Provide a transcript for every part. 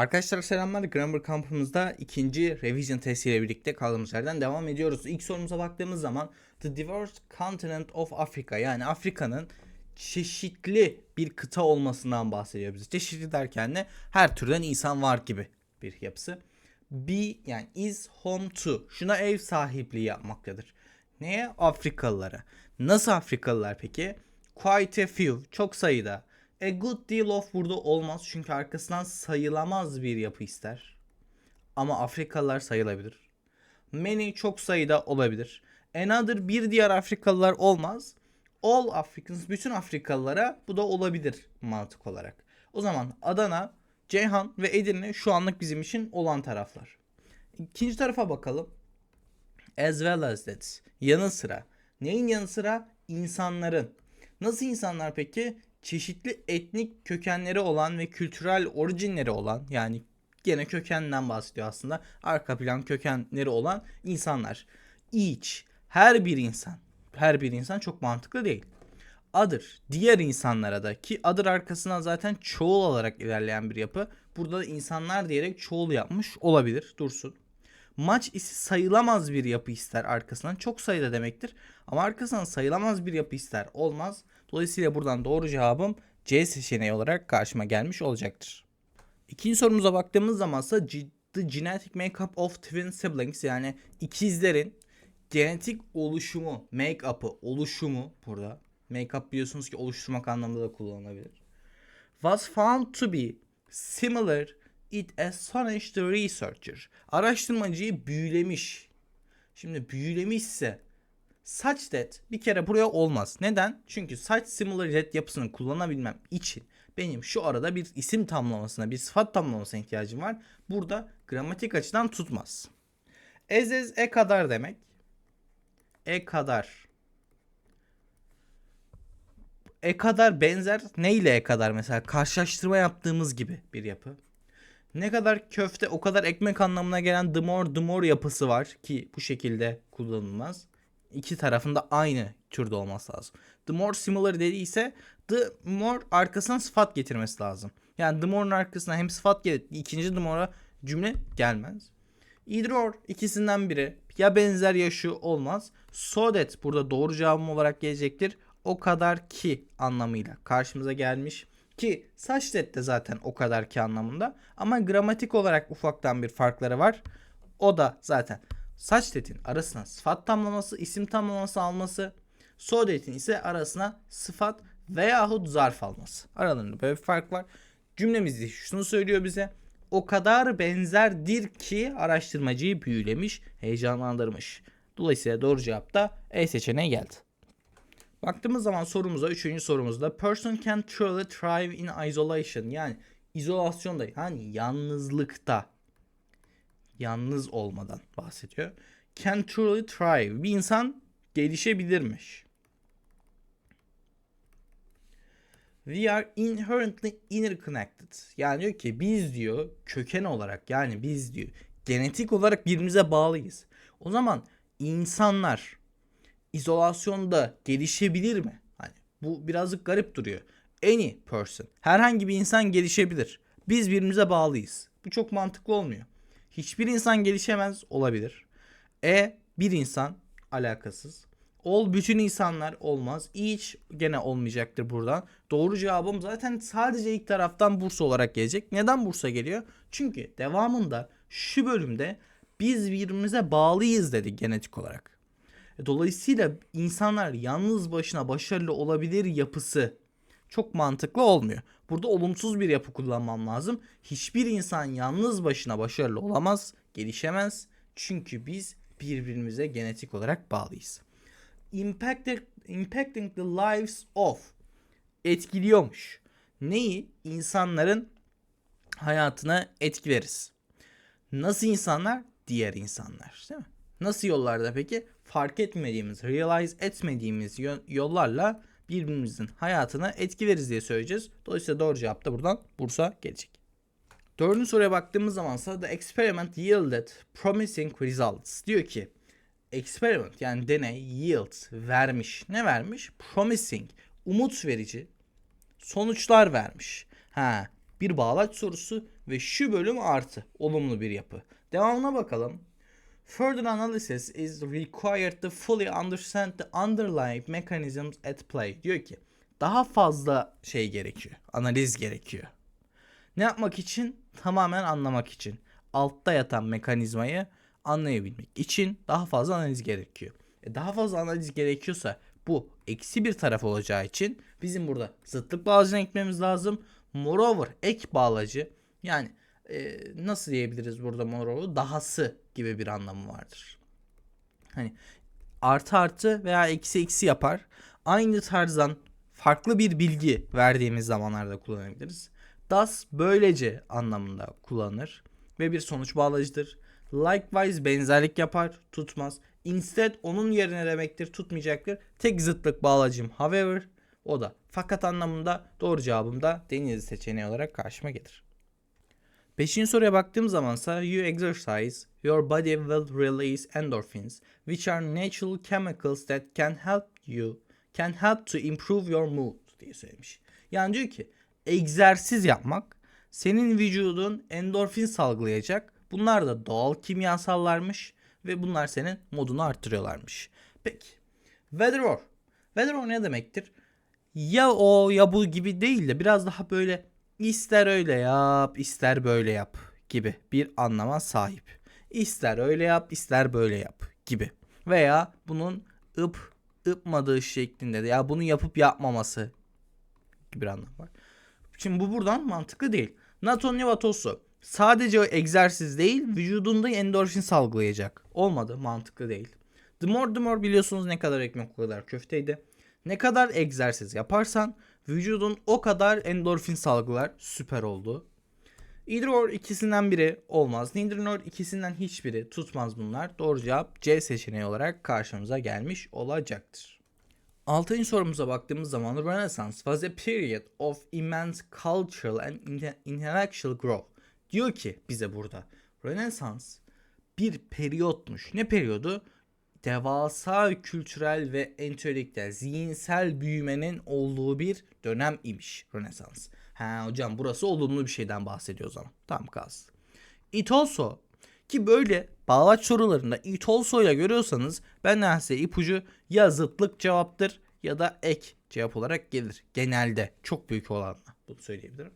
Arkadaşlar selamlar. Grammar kampımızda ikinci revision testiyle birlikte kaldığımız yerden devam ediyoruz. İlk sorumuza baktığımız zaman The diverse continent of Africa yani Afrika'nın çeşitli bir kıta olmasından bahsediyor bize. Çeşitli derken de her türden insan var gibi bir yapısı. Be yani is home to şuna ev sahipliği yapmaktadır. Neye? Afrikalılara. Nasıl Afrikalılar peki? Quite a few. Çok sayıda. A good deal of burada olmaz çünkü arkasından sayılamaz bir yapı ister. Ama Afrikalılar sayılabilir. Many çok sayıda olabilir. Another bir diğer Afrikalılar olmaz. All Africans bütün Afrikalılara bu da olabilir mantık olarak. O zaman Adana, Ceyhan ve Edirne şu anlık bizim için olan taraflar. İkinci tarafa bakalım. As well as that. Yanı sıra. Neyin yanı sıra? İnsanların. Nasıl insanlar peki? Çeşitli etnik kökenleri olan ve kültürel orijinleri olan yani gene kökenden bahsediyor aslında. Arka plan kökenleri olan insanlar. Each. Her bir insan. Her bir insan çok mantıklı değil. Other. Diğer insanlara da ki other arkasından zaten çoğul olarak ilerleyen bir yapı. Burada da insanlar diyerek çoğul yapmış olabilir. Dursun. Maç ise sayılamaz bir yapı ister arkasından. Çok sayıda demektir. Ama arkasından sayılamaz bir yapı ister. Olmaz. Dolayısıyla buradan doğru cevabım C seçeneği olarak karşıma gelmiş olacaktır. İkinci sorumuza baktığımız zaman ise The Genetic Makeup of Twin Siblings yani ikizlerin genetik oluşumu, make-up'ı, oluşumu burada. Make-up biliyorsunuz ki oluşturmak anlamında da kullanılabilir. Was found to be similar it astonished the researcher. Araştırmacıyı büyülemiş. Şimdi büyülemişse such that bir kere buraya olmaz. Neden? Çünkü such similar that yapısını kullanabilmem için benim şu arada bir isim tamlamasına, bir sıfat tamlamasına ihtiyacım var. Burada gramatik açıdan tutmaz. As as e kadar demek. E kadar. E kadar benzer ne ile e kadar mesela karşılaştırma yaptığımız gibi bir yapı. Ne kadar köfte o kadar ekmek anlamına gelen the more the more yapısı var ki bu şekilde kullanılmaz. İki tarafında aynı türde olması lazım. The more similar dediyse the more arkasına sıfat getirmesi lazım. Yani the more'un arkasına hem sıfat gelir ikinci the more'a cümle gelmez. Either or ikisinden biri ya benzer ya şu olmaz. So that burada doğru cevabım olarak gelecektir. O kadar ki anlamıyla karşımıza gelmiş. Ki such that de zaten o kadar ki anlamında. Ama gramatik olarak ufaktan bir farkları var. O da zaten such that'in arasına sıfat tamlaması, isim tamlaması alması. So that'in ise arasına sıfat veyahut zarf alması. Aralarında böyle bir fark var. Cümlemizde şunu söylüyor bize. O kadar benzerdir ki araştırmacıyı büyülemiş, heyecanlandırmış. Dolayısıyla doğru cevap da E seçeneği geldi. Baktığımız zaman sorumuza, üçüncü sorumuzda person can truly thrive in isolation yani izolasyonda yani yalnızlıkta yalnız olmadan bahsediyor. Can truly thrive. Bir insan gelişebilirmiş. We are inherently interconnected. Yani diyor ki biz diyor köken olarak yani biz diyor genetik olarak birbirimize bağlıyız. O zaman insanlar izolasyonda gelişebilir mi? Hani bu birazcık garip duruyor. Any person, herhangi bir insan gelişebilir. Biz birbirimize bağlıyız. Bu çok mantıklı olmuyor. Hiçbir insan gelişemez olabilir. E bir insan alakasız. Ol bütün insanlar olmaz. Each gene olmayacaktır buradan. Doğru cevabım zaten sadece ilk taraftan Bursa olarak gelecek. Neden Bursa geliyor? Çünkü devamında şu bölümde biz birbirimize bağlıyız dedi genetik olarak. E, Dolayısıyla insanlar yalnız başına başarılı olabilir yapısı çok mantıklı olmuyor. Burada olumsuz bir yapı kullanmam lazım. Hiçbir insan yalnız başına başarılı olamaz, gelişemez. Çünkü biz birbirimize genetik olarak bağlıyız. Impacted, impacting the lives of etkiliyormuş. Neyi? İnsanların hayatına etkileriz. Nasıl insanlar? Diğer insanlar. Değil mi? Nasıl yollarda peki? Fark etmediğimiz, realize etmediğimiz yo- yollarla birbirimizin hayatına etkileriz diye söyleyeceğiz. Dolayısıyla doğru cevap da buradan Bursa gelecek. Dördüncü soruya baktığımız zaman ise the experiment yielded promising results. Diyor ki experiment yani deney yield vermiş. Ne vermiş? Promising umut verici sonuçlar vermiş. Ha bir bağlaç sorusu ve şu bölüm artı olumlu bir yapı. Devamına bakalım. Further analysis is required to fully understand the underlying mechanisms at play. Diyor ki daha fazla şey gerekiyor. Analiz gerekiyor. Ne yapmak için? Tamamen anlamak için. Altta yatan mekanizmayı anlayabilmek için daha fazla analiz gerekiyor. E daha fazla analiz gerekiyorsa bu eksi bir taraf olacağı için bizim burada zıtlık bağlacına eklememiz lazım. Moreover ek bağlacı yani e, nasıl diyebiliriz burada moreover dahası gibi bir anlamı vardır. Hani artı artı veya eksi eksi yapar. Aynı tarzdan farklı bir bilgi verdiğimiz zamanlarda kullanabiliriz. Thus böylece anlamında kullanılır ve bir sonuç bağlacıdır. Likewise benzerlik yapar, tutmaz. Instead onun yerine demektir, tutmayacaktır. Tek zıtlık bağlacım however o da fakat anlamında doğru cevabım da deniz seçeneği olarak karşıma gelir. Beşinci soruya baktığım zamansa you exercise, your body will release endorphins, which are natural chemicals that can help you, can help to improve your mood diye söylemiş. Yani diyor ki egzersiz yapmak senin vücudun endorfin salgılayacak. Bunlar da doğal kimyasallarmış ve bunlar senin modunu arttırıyorlarmış. Peki. Whether or. Whether or ne demektir? Ya o ya bu gibi değil de biraz daha böyle ister öyle yap ister böyle yap gibi bir anlama sahip. İster öyle yap ister böyle yap gibi. Veya bunun ıp ıpmadığı şeklinde de ya bunu yapıp yapmaması gibi bir anlam var. Şimdi bu buradan mantıklı değil. Naton Vatosu sadece o egzersiz değil vücudunda endorfin salgılayacak. Olmadı mantıklı değil. The more the more biliyorsunuz ne kadar ekmek o kadar köfteydi. Ne kadar egzersiz yaparsan vücudun o kadar endorfin salgılar. Süper oldu. Either ikisinden biri olmaz. Neither ikisinden hiçbiri tutmaz bunlar. Doğru cevap C seçeneği olarak karşımıza gelmiş olacaktır. Altıncı sorumuza baktığımız zaman Renaissance was a period of immense cultural and intellectual growth. Diyor ki bize burada Rönesans bir periyotmuş. Ne periyodu? Devasa kültürel ve entelektüel, zihinsel büyümenin olduğu bir dönem imiş Rönesans. Ha hocam burası olumlu bir şeyden bahsediyor o zaman. Tamam kalsın. It also ki böyle bağlaç sorularında it görüyorsanız ben size ipucu ya zıtlık cevaptır ya da ek cevap olarak gelir. Genelde çok büyük olanla bunu söyleyebilirim.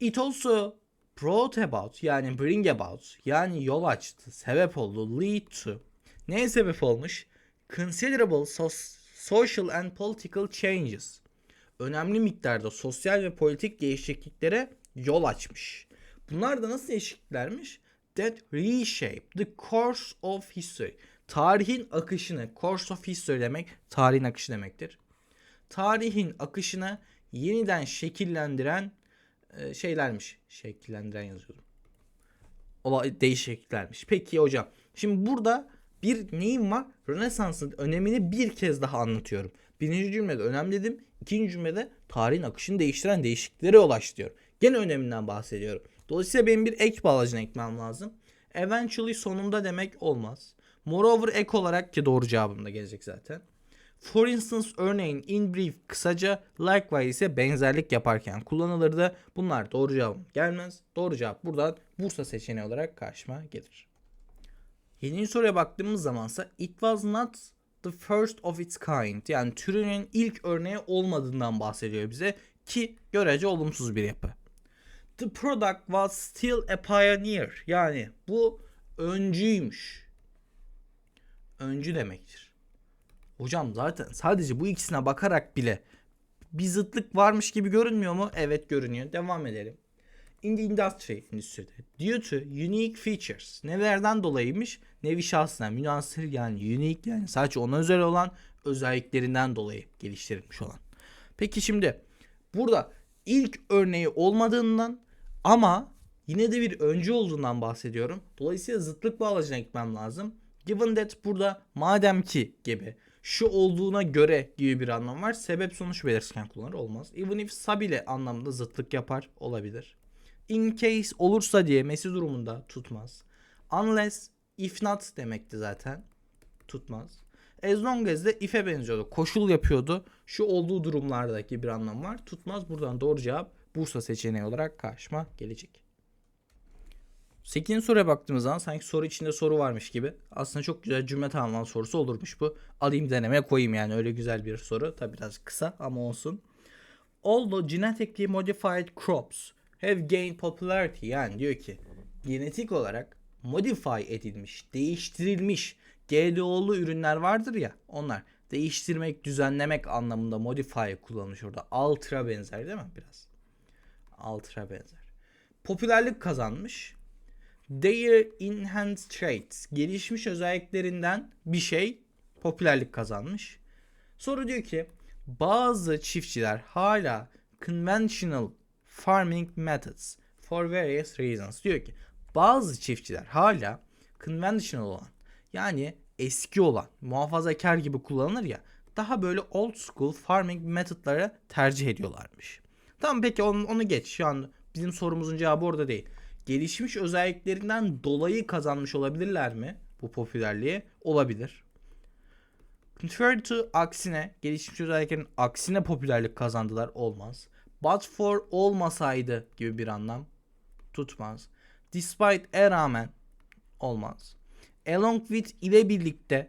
It also brought about yani bring about yani yol açtı, sebep oldu, lead to. Neye sebep olmuş? Considerable so- social and political changes. Önemli miktarda sosyal ve politik değişikliklere yol açmış. Bunlar da nasıl değişikliklermiş? That reshape the course of history. Tarihin akışını, course of history demek tarihin akışı demektir. Tarihin akışını yeniden şekillendiren e, şeylermiş. Şekillendiren yazıyordum. Olay değişikliklermiş. Peki hocam. Şimdi burada bir neyim var? Rönesans'ın önemini bir kez daha anlatıyorum. Birinci cümlede önem dedim. İkinci cümlede tarihin akışını değiştiren değişikliklere yol aç diyor. Gene öneminden bahsediyorum. Dolayısıyla benim bir ek bağlacına ekmem lazım. Eventually sonunda demek olmaz. Moreover ek olarak ki doğru cevabım da gelecek zaten. For instance örneğin in brief kısaca likewise ise benzerlik yaparken kullanılırdı. Bunlar doğru cevap gelmez. Doğru cevap buradan Bursa seçeneği olarak karşıma gelir. Yedinci soruya baktığımız zamansa it was not the first of its kind yani türünün ilk örneği olmadığından bahsediyor bize ki görece olumsuz bir yapı. The product was still a pioneer yani bu öncüymüş. Öncü demektir. Hocam zaten sadece bu ikisine bakarak bile bir zıtlık varmış gibi görünmüyor mu? Evet görünüyor. Devam edelim. In the industry, endüstride. Due to unique features. Nelerden dolayıymış? Nevi şahsına, münasır yani unique yani sadece ona özel olan özelliklerinden dolayı geliştirilmiş olan. Peki şimdi burada ilk örneği olmadığından ama yine de bir öncü olduğundan bahsediyorum. Dolayısıyla zıtlık bağlacına gitmem lazım. Given that burada madem ki gibi şu olduğuna göre gibi bir anlam var. Sebep sonuç belirtirken kullanır olmaz. Even if sub ile anlamda zıtlık yapar olabilir. In case olursa diye mesi durumunda tutmaz. Unless if not demekti zaten. Tutmaz. As long as de if'e benziyordu. Koşul yapıyordu. Şu olduğu durumlardaki bir anlam var. Tutmaz. Buradan doğru cevap Bursa seçeneği olarak karşıma gelecek. 8. soruya baktığımız zaman sanki soru içinde soru varmış gibi. Aslında çok güzel cümle tamamlama sorusu olurmuş bu. Alayım denemeye koyayım yani öyle güzel bir soru. Tabi biraz kısa ama olsun. Although genetically modified crops have gained popularity yani diyor ki genetik olarak modify edilmiş, değiştirilmiş GDO'lu ürünler vardır ya onlar değiştirmek, düzenlemek anlamında modify kullanılmış orada. Ultra benzer değil mi biraz? Ultra benzer. Popülerlik kazanmış. Their enhanced traits, gelişmiş özelliklerinden bir şey popülerlik kazanmış. Soru diyor ki bazı çiftçiler hala conventional farming methods for various reasons diyor ki bazı çiftçiler hala conventional olan yani eski olan muhafazakar gibi kullanılır ya daha böyle old school farming metodları tercih ediyorlarmış. Tamam peki onu, onu geç şu an bizim sorumuzun cevabı orada değil. Gelişmiş özelliklerinden dolayı kazanmış olabilirler mi bu popülerliği? Olabilir. Contrary to aksine gelişmiş özelliklerin aksine popülerlik kazandılar olmaz. But for olmasaydı gibi bir anlam tutmaz. Despite rağmen olmaz. Along with ile birlikte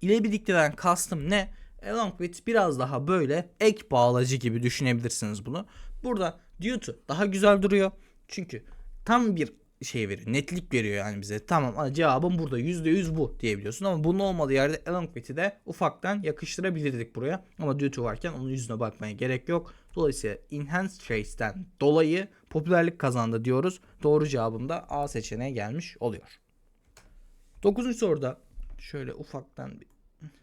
ile birlikteden kastım ne? Along with biraz daha böyle ek bağlacı gibi düşünebilirsiniz bunu. Burada due to daha güzel duruyor. Çünkü tam bir şey veriyor. Netlik veriyor yani bize. Tamam cevabım burada %100 bu diyebiliyorsun. Ama bunun olmadığı yerde with'i de ufaktan yakıştırabilirdik buraya. Ama due to varken onun yüzüne bakmaya gerek yok. Dolayısıyla enhanced trades'ten dolayı popülerlik kazandı diyoruz. Doğru cevabım da A seçeneği gelmiş oluyor. 9. soruda şöyle ufaktan bir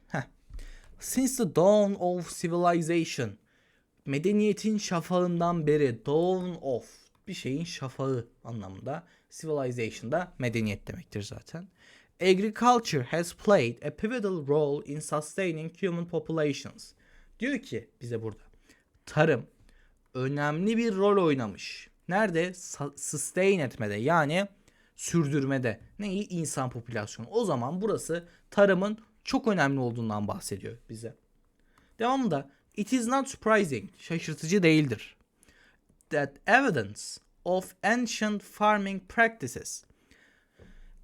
Heh. Since the dawn of civilization medeniyetin şafağından beri dawn of bir şeyin şafağı anlamında civilization da medeniyet demektir zaten. Agriculture has played a pivotal role in sustaining human populations. Diyor ki bize burada tarım önemli bir rol oynamış. Nerede? Sustain etmede yani sürdürmede. Neyi? İnsan popülasyonu. O zaman burası tarımın çok önemli olduğundan bahsediyor bize. Devamında it is not surprising, şaşırtıcı değildir. That evidence of ancient farming practices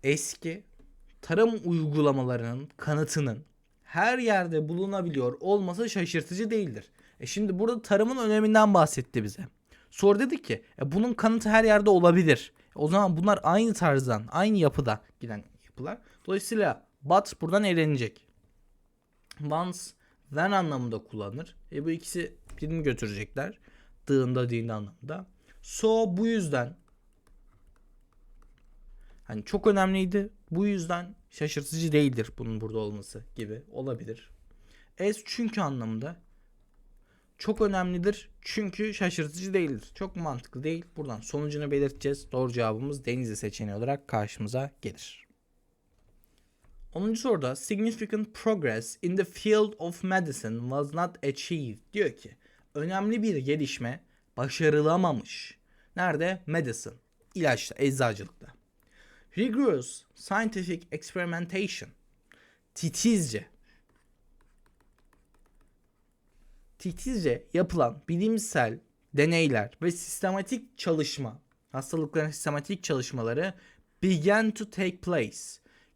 eski tarım uygulamalarının kanıtının her yerde bulunabiliyor olması şaşırtıcı değildir. E şimdi burada tarımın öneminden bahsetti bize. Soru dedi ki e bunun kanıtı her yerde olabilir. E o zaman bunlar aynı tarzdan, aynı yapıda giden yapılar. Dolayısıyla but buradan elenecek. Once, when anlamında kullanır. E bu ikisi birini götürecekler. Dığında değil anlamında. So bu yüzden hani çok önemliydi. Bu yüzden şaşırtıcı değildir bunun burada olması gibi olabilir. As çünkü anlamında çok önemlidir çünkü şaşırtıcı değildir. Çok mantıklı değil. Buradan sonucunu belirteceğiz. Doğru cevabımız Denizli seçeneği olarak karşımıza gelir. 10. soruda significant progress in the field of medicine was not achieved diyor ki önemli bir gelişme başarılamamış. Nerede? Medicine. İlaçta, eczacılıkta. Rigorous scientific experimentation. Titizce. Titizce yapılan bilimsel deneyler ve sistematik çalışma, hastalıkların sistematik çalışmaları began to take place.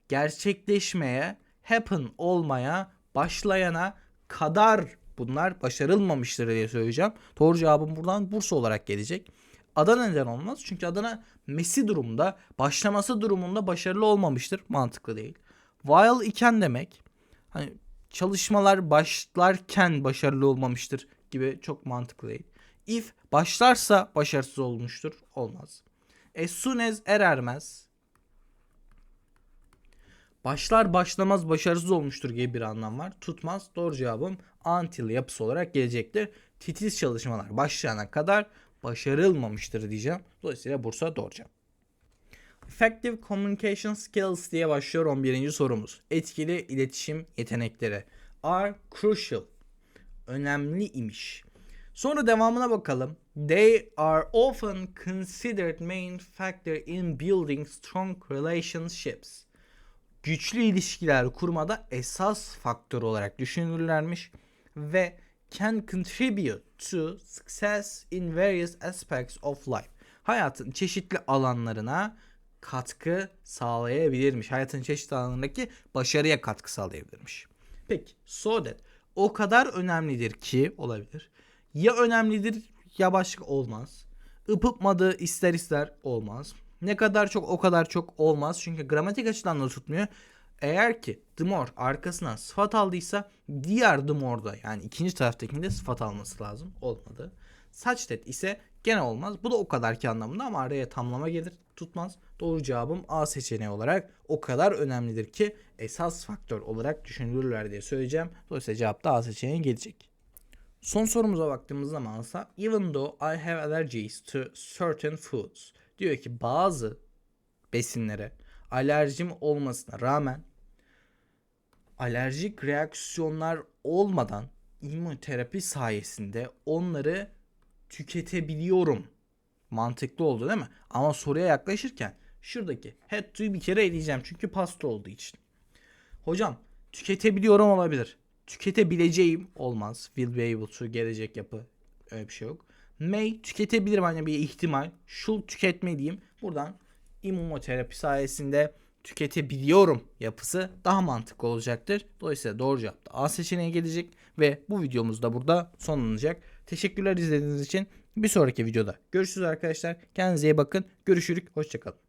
Gerçekleşmeye, happen olmaya, başlayana kadar bunlar başarılmamıştır diye söyleyeceğim. Doğru cevabım buradan Bursa olarak gelecek. Adana neden olmaz? Çünkü Adana Messi durumunda, başlaması durumunda başarılı olmamıştır. Mantıklı değil. While iken demek hani çalışmalar başlarken başarılı olmamıştır gibi çok mantıklı değil. If başlarsa başarısız olmuştur. Olmaz. As soon as er ermez başlar başlamaz başarısız olmuştur gibi bir anlam var. Tutmaz. Doğru cevabım until yapısı olarak gelecektir. Titiz çalışmalar başlayana kadar başarılmamıştır diyeceğim. Dolayısıyla Bursa doğru cevap. Effective Communication Skills diye başlıyor 11. sorumuz. Etkili iletişim yetenekleri are crucial. Önemli imiş. Sonra devamına bakalım. They are often considered main factor in building strong relationships güçlü ilişkiler kurmada esas faktör olarak düşünülürlermiş ve can contribute to success in various aspects of life. Hayatın çeşitli alanlarına katkı sağlayabilirmiş. Hayatın çeşitli alanlarındaki başarıya katkı sağlayabilirmiş. Peki so that o kadar önemlidir ki olabilir. Ya önemlidir ya başka olmaz. Ipıpmadı ister ister olmaz. Ne kadar çok o kadar çok olmaz. Çünkü gramatik açıdan da tutmuyor. Eğer ki more arkasından sıfat aldıysa diğer the more'da yani ikinci taraftakinde sıfat alması lazım. Olmadı. That ise gene olmaz. Bu da o kadar ki anlamında ama araya tamlama gelir tutmaz. Doğru cevabım A seçeneği olarak o kadar önemlidir ki esas faktör olarak düşünülürler diye söyleyeceğim. Dolayısıyla cevap da A seçeneği gelecek. Son sorumuza baktığımız zaman ise even though I have allergies to certain foods diyor ki bazı besinlere alerjim olmasına rağmen alerjik reaksiyonlar olmadan immünoterapi sayesinde onları tüketebiliyorum. Mantıklı oldu değil mi? Ama soruya yaklaşırken şuradaki to'yu bir kere eleyeceğim çünkü pasta olduğu için. Hocam tüketebiliyorum olabilir. Tüketebileceğim olmaz. Will be able to gelecek yapı öyle bir şey yok. May tüketebilirim hani bir ihtimal. Should tüketmeliyim. Buradan immünoterapi sayesinde tüketebiliyorum yapısı daha mantıklı olacaktır. Dolayısıyla doğru cevap da A seçeneği gelecek ve bu videomuz da burada sonlanacak. Teşekkürler izlediğiniz için. Bir sonraki videoda görüşürüz arkadaşlar. Kendinize iyi bakın. Görüşürük. Hoşçakalın.